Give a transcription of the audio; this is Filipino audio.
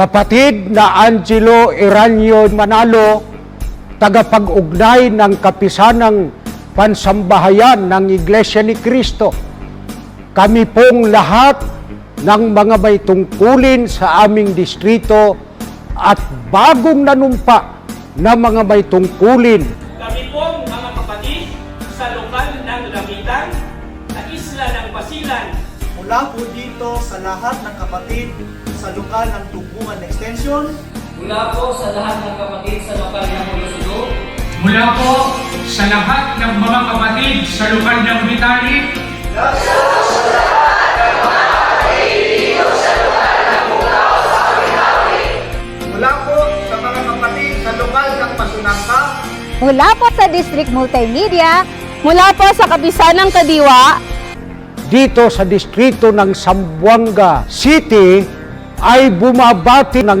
Kapatid na Angelo Iranyo Manalo, tagapag-ugnay ng kapisanang pansambahayan ng Iglesia ni Cristo. Kami pong lahat ng mga may tungkulin sa aming distrito at bagong nanumpa na mga may tungkulin Kami pong mga kapatid sa lokal ng Lamitan at isla ng Basilan. Mula po dito sa lahat ng kapatid sa lokal ng Tugbugan Extension, Mula po sa lahat ng kapatid sa lokal ng Mulusulo, Mula po sa lahat ng mga kapatid sa lokal ng Vitali, mula po sa mga kapatid sa lokal ng Pasunangka, Mula po sa District Multimedia, Mula po sa kabisanang Kadiwa, dito sa distrito ng Zamboanga City ay bumabati ng